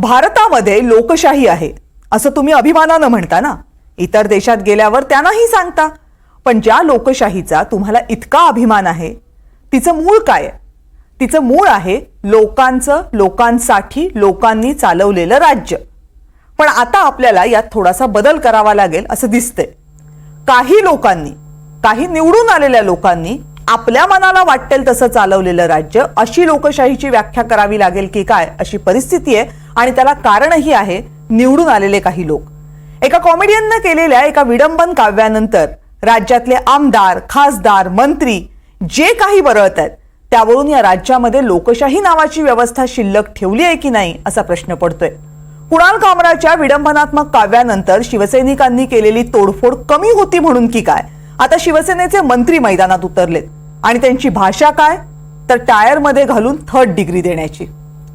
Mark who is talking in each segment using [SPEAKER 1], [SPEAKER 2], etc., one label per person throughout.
[SPEAKER 1] भारतामध्ये लोकशाही आहे असं तुम्ही अभिमानानं म्हणता ना? इतर देशात गेल्यावर त्यांनाही सांगता. पण ज्या लोकशाहीचा तुम्हाला इतका अभिमान आहे तिचं मूळ काय तिचं मूळ आहे लोकांचं लोकांसाठी लोकांनी चालवलेलं राज्य. पण आता आपल्याला यात थोडासा बदल करावा लागेल असं दिसतंय. काही लोकांनी काही निवडून आलेल्या लोकांनी आपल्या मनाला वाटेल तसं चालवलेलं राज्य अशी लोकशाहीची व्याख्या करावी लागेल की काय अशी परिस्थिती आहे आणि त्याला कारणही आहे निवडून आलेले काही लोक. एका कॉमेडियननं केलेल्या एका विडंबन काव्यानंतर राज्यातले आमदार खासदार मंत्री जे काही बरळत आहेत त्यावरून या राज्यामध्ये लोकशाही नावाची व्यवस्था शिल्लक ठेवली आहे की नाही असा प्रश्न पडतोय. कुणाल कामराच्या विडंबनात्मक काव्यानंतर शिवसैनिकांनी केलेली तोडफोड कमी होती म्हणून की काय? आता शिवसेनेचे मंत्री मैदानात उतरलेत. आणि त्यांची भाषा काय? तर टायरमध्ये घालून थर्ड डिग्री देण्याची.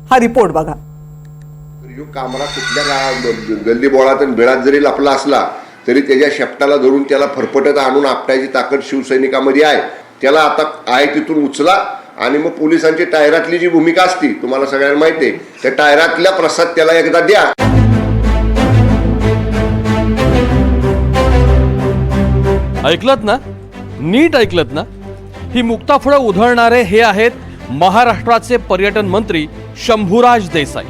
[SPEAKER 1] हा रिपोर्ट बघा.
[SPEAKER 2] तर कामरा कुठल्या गा- गल्ली बोळात आणि बिळात जरी लपला असला तरी त्याच्या शेपटाला धरून त्याला फरफटत आणून आपटायची ताकद शिवसैनिकामध्ये आहे. त्याला आता आहे तिथून उचला आणि मग पोलिसांची टायरातली जी भूमिका असती तुम्हाला सगळ्यांना माहिती आहे त्या टायरातल्या प्रसाद त्याला एकदा द्या.
[SPEAKER 3] ऐकलत ना? नीट ऐकलत ना? ही मुक्ताफळं उधळणारे हे आहेत महाराष्ट्राचे पर्यटन मंत्री शंभूराज देसाई.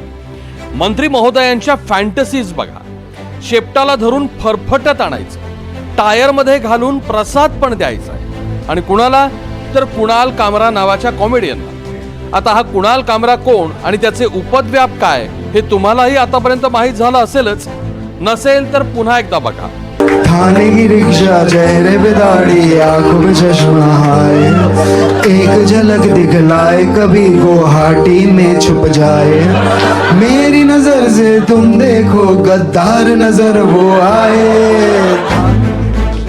[SPEAKER 3] मंत्री महोदयांच्या फॅन्टसीज बघा. शेपटाला धरून फरफटत आणायचं. टायरमध्ये घालून प्रसाद पण द्यायचा आहे. आणि कुणाला? तर कुणाल कामरा नावाच्या कॉमेडियनला. आता हा कुणाल कामरा कोण आणि त्याचे उपद्व्याप काय हे तुम्हालाही आतापर्यंत माहीत झालं असेलच. नसेल तर पुन्हा एकदा बघा.
[SPEAKER 4] थाने की रिक्षा चेहरे पे दाढ़ी आंखों में चश्मा हाय. एक झलक दिखलाए कभी गुवाहाटी में छुप जाए। मेरी नजर से तुम देखो गद्दार नजर वो आए।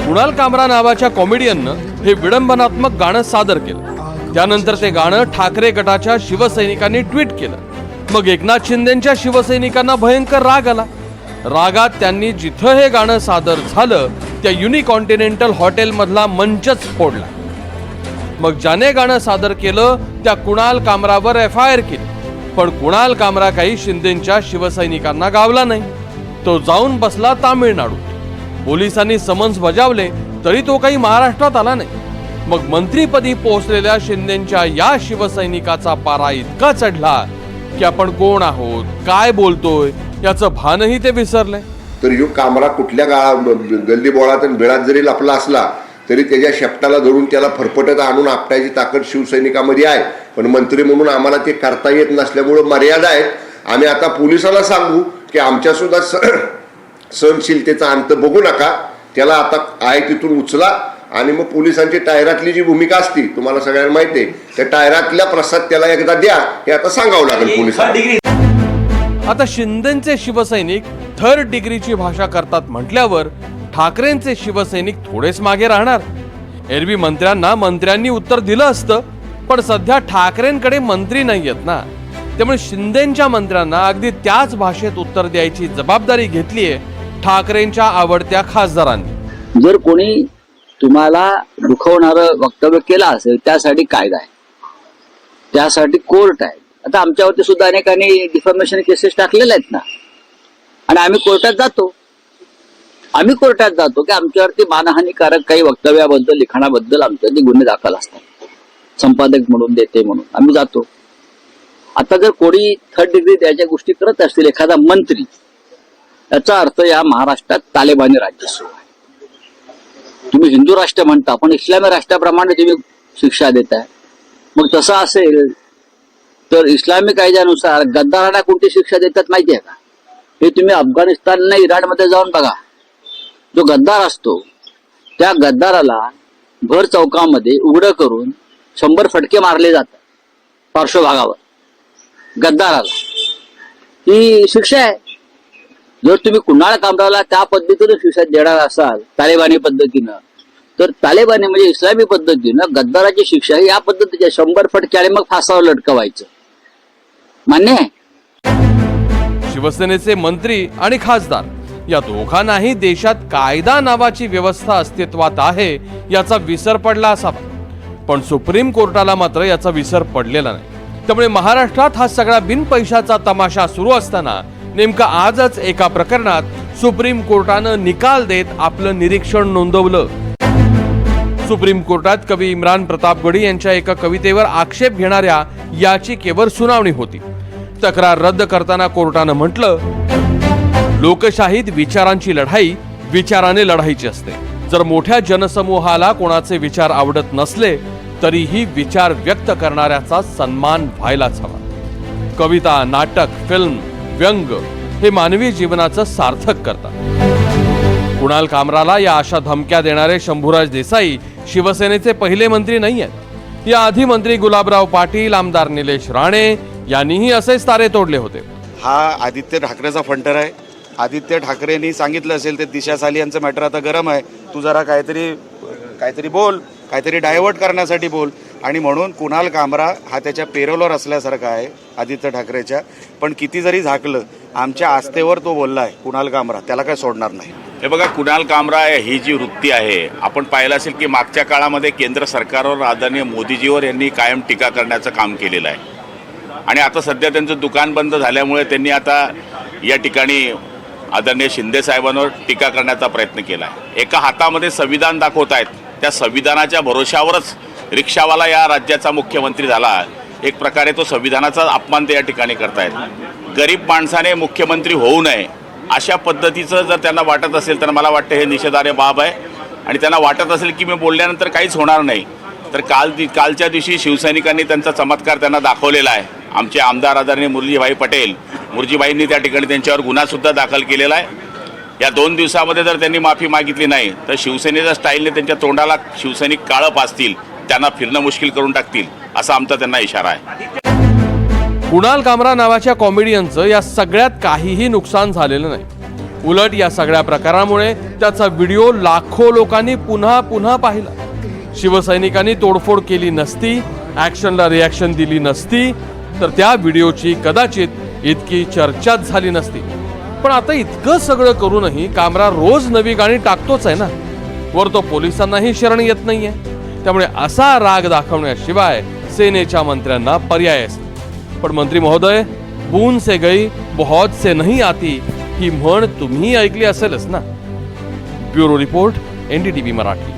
[SPEAKER 3] कुणाल कामरा नावाच्या कॉमेडियननं हे विडंबनात्मक गाणं सादर केलं. त्यानंतर ते गाणं ठाकरे गटाच्या शिवसैनिकांनी ट्विट केलं. मग एकनाथ शिंदेच्या शिवसैनिकांना भयंकर राग आला. रागात त्यांनी जिथं हे गाणं सादर झालं त्या युनिकॉन्टिनेंटल हॉटेलमधला मंचच फोडला. मग ज्याने गाणं सादर केलं त्या कुणाल कामरावर एफ आय आर केली. पण कुणाल कामरा काही शिंदेच्या शिवसैनिकांना गावला नाही. तो जाऊन बसला तामिळनाडू पोलिसांनी समन्स बजावले तरी तो काही महाराष्ट्रात आला नाही. मग मंत्रीपदी पोहोचलेल्या शिंदेच्या या शिवसैनिकाचा पारा इतका चढला की आपण कोण आहोत काय बोलतोय याचं भानही ते विसरले.
[SPEAKER 2] तर ह्यो कामरा कुठल्या गाळा गल्ली बोळात आणि बिळात जरी लपला असला तरी त्याच्या शेपटाला धरून त्याला फरफटत आणून आपटायची ताकद शिवसैनिकामध्ये आहे. पण मंत्री म्हणून आम्हाला ते करता येत नसल्यामुळं मर्यादा आहेत. आम्ही आता पोलिसाला सांगू की आमच्या सुद्धा सहनशीलतेचा अंत बघू नका. त्याला आता आहे तिथून उचला आणि मग पोलिसांची टायरातली जी भूमिका असती तुम्हाला सगळ्यांना माहिती आहे त्या टायरातल्या प्रसाद त्याला एकदा द्या हे आता सांगावं लागेल पोलिसांना.
[SPEAKER 3] आता शिंदेचे शिवसैनिक थर्ड डिग्रीची भाषा करतात म्हटल्यावर ठाकरेंचे शिवसैनिक थोडेच मागे राहणार. एरवी मंत्र्यांना मंत्र्यांनी उत्तर दिलं असतं पण सध्या ठाकरेंकडे मंत्री नाही आहेत ना. त्यामुळे शिंदेच्या मंत्र्यांना अगदी त्याच भाषेत उत्तर द्यायची जबाबदारी घेतलीये ठाकरेंच्या आवडत्या खासदारांनी.
[SPEAKER 5] जर कोणी तुम्हाला दुखवणार वक्तव्य केलं असेल त्यासाठी कायदा आहे. त्यासाठी कोर्ट आहे. आता आमच्यावरती सुद्धा अनेकांनी डिफॉर्मेशन केसेस टाकलेल्या आहेत ना. आणि आम्ही कोर्टात जातो. आम्ही कोर्टात जातो की आमच्यावरती मानहानीकारक काही वक्तव्याबद्दल लिखाणाबद्दल आमच्यावरती गुन्हे दाखल असतात. संपादक म्हणून देते म्हणून. आम्ही जातो. आता जर कोणी थर्ड डिग्री द्यायच्या गोष्टी करत असतील एखादा मंत्री याचा अर्थ या महाराष्ट्रात तालेबानी राज्य सुरू आहे. तुम्ही हिंदू राष्ट्र म्हणता पण इस्लामी राष्ट्राप्रमाणे तुम्ही शिक्षा देताय. मग तसं असेल तर इस्लामी कायद्यानुसार गद्दारांना कोणती शिक्षा देतात माहिती आहे का? हे तुम्ही अफगाणिस्तान इराणमध्ये जाऊन बघा. जो गद्दार असतो त्या गद्दाराला भर चौकामध्ये उघडं करून शंभर फटके मारले जातात पार्श्वभागावर. गद्दाराला. ही शिक्षा आहे. जर तुम्ही कुणाळ कामराला त्या पद्धतीनं शिक्षा देणार असाल तालेबानी पद्धतीनं तर तालेबानी म्हणजे इस्लामी पद्धतीनं गद्दाराची शिक्षा ही या पद्धतीच्या शंभर फटक्याने मग फासावर लटकवायचं. मान्य आहे?
[SPEAKER 3] शिवसेनेचे मंत्री आणि खासदार या दोघांनाही देशात कायदा नावाची व्यवस्था अस्तित्वात आहे याचा विसर पडला असावा. पण सुप्रीम कोर्टाला मात्र याचा विसर पडलेला नाही. त्यामुळे महाराष्ट्रात हा सगळा बिनपैशाचा तमाशा सुरू असताना नेमका आजच एका प्रकरणात सुप्रीम कोर्टानं निकाल देत आपलं निरीक्षण नोंदवलं. सुप्रीम कोर्टात कवी इम्रान प्रतापगडी यांच्या एका कवितेवर आक्षेप घेणाऱ्या याचिकेवर सुनावणी होती. तक्रार रद्द करताना कोर्टानं म्हटलं लोकशाहीत विचारांची लढाई विचाराने लढायची असते. जर मोठ्या जनसमूहाला कोणाचे विचार आवडत नसले तरीही विचार व्यक्त करणाऱ्याचा सन्मान व्हायलाच हवा. कविता नाटक फिल्म व्यंग हे मानवी जीवनाचं सार्थक करतात. कुणाल कामराला या अशा धमक्या देणारे शंभूराज देसाई शिवसेनेचे पहिले मंत्री नाही आहेत या आधी मंत्री गुलाबराव पाटील आमदार निलेश राणे यांनीही असेच तारे तोडले होते.
[SPEAKER 6] हा आदित्य ठाकरेचा फंटर आहे. आदित्य ठाकरेंनी सांगितलं असेल ते दिशा साली यांचं मॅटर आता गरम आहे. तू जरा काहीतरी काहीतरी बोल काहीतरी डायव्हर्ट करण्यासाठी बोल. आणि म्हणून कुणाल कामरा हा त्याच्या पेरोलवर असल्यासारखा आहे आदित्य ठाकरेच्या. पण किती जरी झाकलं आमच्या आस्थेवर तो बोलला आहे कुणाल कामरा. त्याला काय सोडणार नाही.
[SPEAKER 7] हे बघा कुणाल कामरा ही जी वृत्ती आहे आपण पाहिलं असेल की मागच्या काळामध्ये केंद्र सरकारवर आदरणीय मोदीजीवर यांनी कायम टीका करण्याचं काम केलेलं आहे. आणि आता सध्या त्यांचं दुकान बंद झाल्यामुळे त्यांनी आता या ठिकाणी आदरणीय शिंदे साहेबांवर टीका करण्याचा प्रयत्न केला आहे एका हातामध्ये संविधान दाखवत आहेत त्या संविधानाच्या भरोशावरच रिक्षावाला या राज्याचा मुख्यमंत्री झाला. एक प्रकारे तो संविधानाचा अपमान ते या ठिकाणी करतायत. गरीब माणसाने मुख्यमंत्री होऊ नये अशा पद्धतीचं जर त्यांना वाटत असेल तर मला वाटतं हे निषेधार्ह बाब आहे. आणि त्यांना वाटत असेल की मी बोलल्यानंतर काहीच होणार नाही. तर काल दि कालच्या दिवशी शिवसैनिकांनी त्यांचा चमत्कार त्यांना दाखवलेला आहे. आमचे आमदार आदरणीय मुरलीभाई पटेल मुरजीबाईंनी त्या ठिकाणी त्यांच्यावर गुन्हासुद्धा दाखल केलेला आहे. या दोन दिवसामध्ये जर त्यांनी माफी मागितली नाही तर शिवसेनेच्या स्टाईलने त्यांच्या तोंडाला शिवसैनिक काळं पाचतील त्यांना फिरणं मुश्किल करून टाकतील असा आमचा त्यांना इशारा आहे.
[SPEAKER 3] कुणाल कामरा नावाच्या कॉमेडियनचं या सगळ्यात काहीही नुकसान झालेलं नाही. उलट या सगळ्या प्रकारामुळे त्याचा व्हिडिओ लाखो लोकांनी पुन्हा पुन्हा पाहिला. शिवसैनिकांनी तोडफोड केली नसती ॲक्शनला रिॲक्शन दिली नसती तर त्या व्हिडिओची कदाचित इतकी चर्चाच झाली नसती. पण आता इतकं सगळं करूनही कामरा रोज नवी गाणी टाकतोच आहे ना. वर तो पोलिसांनाही शरण येत नाहीये. त्यामुळे असा राग दाखवण्याशिवाय सेनेच्या मंत्र्यांना पर्यायच नाही. पण मंत्री महोदय बून से गई बहुत से नहीं आती ही म्हण तुम्ही ऐकली असेलच ना. Bureau report NDTV Marathi.